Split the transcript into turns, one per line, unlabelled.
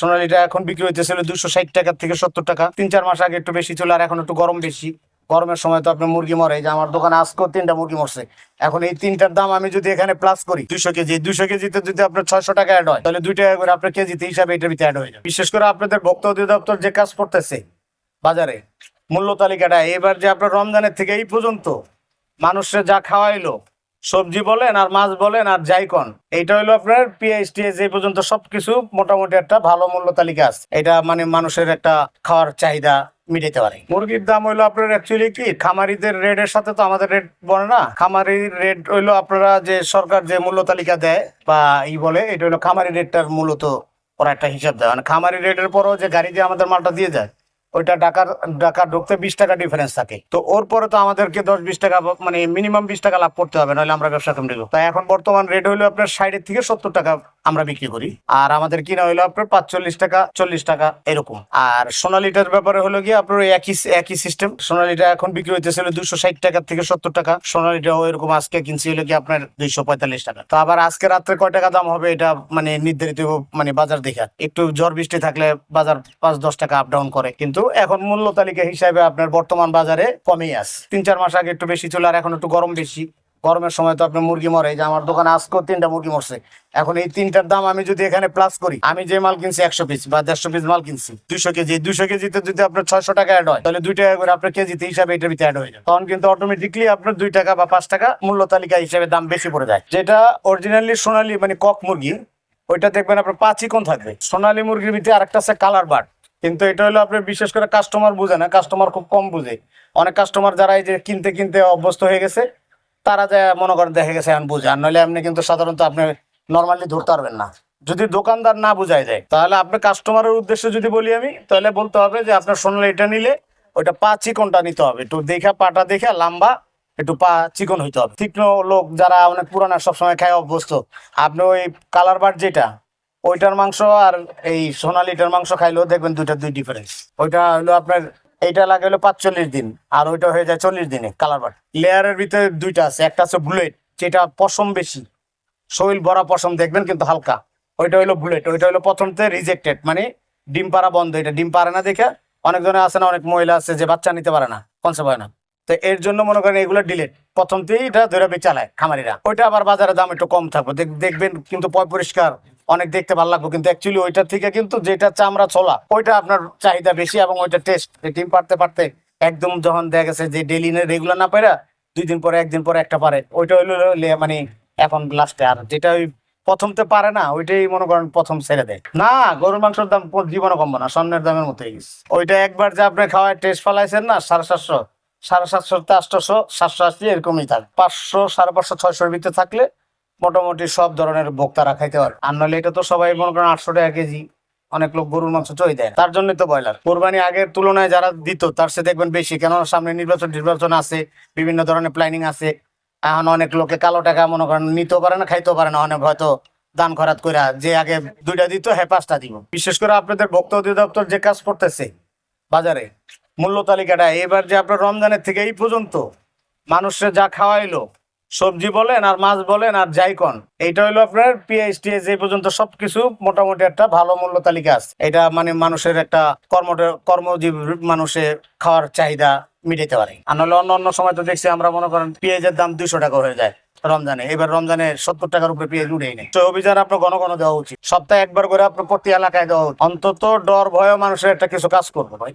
সোনালিটা এখন বিক্রি হইতেছিল দুশো ষাট টাকার থেকে সত্তর টাকা। তিন, চার মাস আগে একটু বেশি ছিল আর এখন একটু গরম বেশি। গরমের সময় তো আপনার মুরগি মরে। যে আমার দোকানে আজকেও তিনটা মুরগি মরছে। এখন এই তিনটার দাম আমি যদি এখানে প্লাস করি দুশো কেজি দুশো কেজিতে যদি আপনার ছয়শো টাকা অ্যাড হয়, তাহলে দুই টাকা করে আপনার কেজিতে হিসাবে এটার ভিতরে অ্যাড হয়ে যাবে। বিশেষ করে আপনাদের ভোক্তা অধিদপ্তর যে কাজ করতেছে বাজারে, মূল্য তালিকাটা, এবার যে আপনার রমজানের থেকে এই পর্যন্ত মানুষের যা খাওয়াইলো সবজি বলেন আর মাছ বলেন আর যাই কন। এইটা হলো আপনার পিএইচটিএস এই পর্যন্ত সবকিছু মোটামুটি একটা ভালো মূল্য তালিকা আছে। এটা মানে মানুষের একটা খাওয়ার চাহিদা মিটাইতে পারে। মুরগির দাম হইল আপনার অ্যাকচুয়ালি কি? খামারিদের রেটের সাথে তো আমাদের রেট বলে না। খামারির রেট হইল আপনারা যে সরকার যে মূল্য তালিকা দেয় বা ই বলে, এটা হলো খামারি রেটটার মূলত ওরা একটা হিসাব দেয়। মানে খামারি রেটের পরও যে গাড়ি দিয়ে আমাদের মালটা দিয়ে যায়। ওইটা ঢাকার ঢাকা ঢুকতে বিশ টাকা ডিফারেন্স থাকে। তো ওর পরে তো আমাদেরকে দশ, বিশ টাকা মানে মিনিমাম বিশ টাকা লাভ করতে হবে নাহলে আমরা ব্যবসা কমে তাই এখন বর্তমান রেট হইল আপনার ষাটের থেকে সত্তর টাকা আমরা বিক্রি করি। আর আমাদের কিনা হইল আপনার পাঁচচল্লিশ টাকা, চল্লিশ টাকা, এরকম। আর সোনালিটার ব্যাপারে হলো গিয়ে আপনার একই একই সিস্টেম সোনালিটা এখন বিক্রি হইতেছিল দুশো ষাট টাকা থেকে সত্তর টাকা। সোনালিটাও এরকম আজকে কিনছি হলো কি আপনার দুইশো পঁয়তাল্লিশ টাকা। তো আবার আজকে রাত্রে কয় টাকা দাম হবে এটা মানে নির্ধারিত মানে বাজার দেখা। একটু ঝড় বৃষ্টি থাকলে বাজার পাঁচ দশ টাকা আপ ডাউন করে। কিন্তু এখন মূল্য তালিকা হিসাবে আপনার বর্তমান বাজারে কমেই আছে। তিন চার মাস আগে একটু বেশি ছিল আর এখন একটু গরম বেশি। গরমের সময় তো আপনার মুরগি মরে যে আমার দোকানে আজকেও তিনটা মুরগি মরছে। এখন এই তিনটার দাম আমি যদি এখানে প্লাস করি, আমি যে মাল কিনছি একশো পিস বা দেড়শো পিস মাল কিনছি, দুইশো কেজি দুইশো কেজিতে যদি আপনার ছয়শো টাকা অ্যাড হয়, তাহলে দুই টাকা করে আপনার কেজিতে হিসাবে এটার ভিতরে অ্যাড হয়ে যায় তখন কিন্তু অটোমেটিকলি আপনার দুই টাকা বা পাঁচ টাকা মূল্য তালিকা হিসাবে দাম বেশি পড়ে যায়। যেটা অরিজিনালি সোনালি মানে কক মুরগি, ওইটা দেখবেন আপনার পাঁচ চিকন থাকবে। সোনালী মুরগির ভিতরে আরেকটা আছে কালার বার্ড কিন্তু এটা হলো আপনার বিশেষ করে কাস্টমার বুঝে না কাস্টমার খুব কম বুঝে। অনেক কাস্টমার যারা এই যে কিনতে কিনতে অভ্যস্ত হয়ে গেছে তারা যে মনে করেন দেখে গেছে এখন বুঝে, আর নইলে আপনি কিন্তু সাধারণত আপনি নর্মালি ধরতে পারবেন না। যদি দোকানদার না বুঝাই যায় তাহলে আপনি কাস্টমারের উদ্দেশ্যে যদি বলি আমি, তাহলে বলতে হবে যে আপনার সোনালি এটা নিলে ওইটা পা চিকনটা নিতে হবে। একটু দেখা পাটা দেখে লম্বা, একটু পা চিকন হইতে হবে। তীক্ষ্ণ লোক যারা অনেক পুরানা সবসময় খায় অভ্যস্ত, আপনি ওই কালার বার যেটা, ওইটার মাংস আর এই সোনালিটার মাংস খাইলেও দেখবেন দুইটা দুই ডিফারেন্স ওইটা হলো আপনার এইটা লাগে হলো পাঁচচল্লিশ দিন, আর ওইটা হয়ে যায় চল্লিশ দিনে কালার বার লেয়ারের ভিতরে দুইটা আছে, একটা আছে বুলেট যেটা পশম বেশি। শৈল ভরা পশম দেখবেন, কিন্তু হালকা। ওইটা হলো বুলেট ওইটা হলো প্রথমতে রিজেক্টেড মানে ডিম পাড়া বন্ধ। এটা ডিম পারে না দেখে, অনেক জনে আছে না, অনেক মহিলা আছে যে বাচ্চা নিতে পারে না কনসেপ্ট হয় না। তো এর জন্য মনে করেন এগুলো ডিলেট প্রথমতেই এটা ধরে চালায় খামারিরা। ওইটা আবার বাজারে দাম একটু কম থাকবে। দেখ- দেখবেন কিন্তু পয় পরিষ্কার। অনেক দেখতে ভালো লাগবে, কিন্তু অ্যাকচুয়ালি ওইটার থেকে কিন্তু যেটা চামড়া ছোলা, ওইটা আপনার চাহিদা বেশি এবং ওইটা টেস্ট ডিম পারতে পারতে একদম যখন দেখা গেছে যে ডেলি রেগুলার না পারে দুই দিন পরে, একদিন পরে একটা পারে, ওইটা হইল মানে এখন লাস্টে আর যেটা ওই প্রথমতে পারে না, ওইটাই মনে করেন প্রথম ছেড়ে দেয়। না, গরুর মাংসের দাম জীবনে কমবে না, স্বর্ণের দামের মতো ওইটা একবার যে আপনি খাওয়ায় টেস্ট ফেলাইছেন না, সাড়ে সাতশো সাড়ে সাতশো আটশোশো, সাতশো আশি এরকমই থাকে। পাঁচশো, সাড়ে পাঁচশো, ছয়শোর ভিতরে থাকলে মোটামুটি সব ধরনের ভোক্তারা খাইতে পারে। আর নাহলে এটা তো সবাই মনে করেন আটশো টাকা কেজি, অনেক লোক গরুর মাংস চই দেয়। তার জন্যই তো ব্রয়লার। কোরবানি আগের তুলনায় যারা দিত, তার সে দেখবেন বেশি। কেন সামনে নির্বাচন নির্বাচন আছে, বিভিন্ন ধরনের প্ল্যানিং আছে। এখন অনেক লোকে কালো টাকা মনে করেন নিতেও পারে না, খাইতেও পারে না। অনেক হয়তো দান খরাত কইরা যে আগে দুইটা দিত হ্যাঁ পাঁচটা দিব। বিশেষ করে আপনাদের ভোক্তা অধিদপ্তর যে কাজ করতেছে বাজারে, মূল্য তালিকাটা, এবার যে আপনার রমজানের থেকে এই পর্যন্ত মানুষের যা খাওয়াইলো সবজি বলেন আর মাছ বলেন আর যাই কন, এইটা হলো আপনার পিএইচটিএস এই পর্যন্ত সবকিছু মোটামুটি একটা ভালো মূল্য তালিকা আছে। এটা মানে মানুষের একটা কর্ম কর্মজীবী মানুষের খাওয়ার চাহিদা মিটাইতে পারে। আর নাহলে অন্য অন্য সময় তো দেখছি আমরা মনে করেন পেঁয়াজের দাম দুইশো টাকা হয়ে যায় রমজানে। এবার রমজানে সত্তর টাকার উপরে পেঁয়াজ উঠেই নেই। তো অভিযান আপনার ঘন ঘন দেওয়া উচিত। সপ্তাহে একবার করে আপনার প্রতি এলাকায় দেওয়া উচিত। অন্তত ডর ভয় মানুষের একটা কিছু কাজ করব ভাই।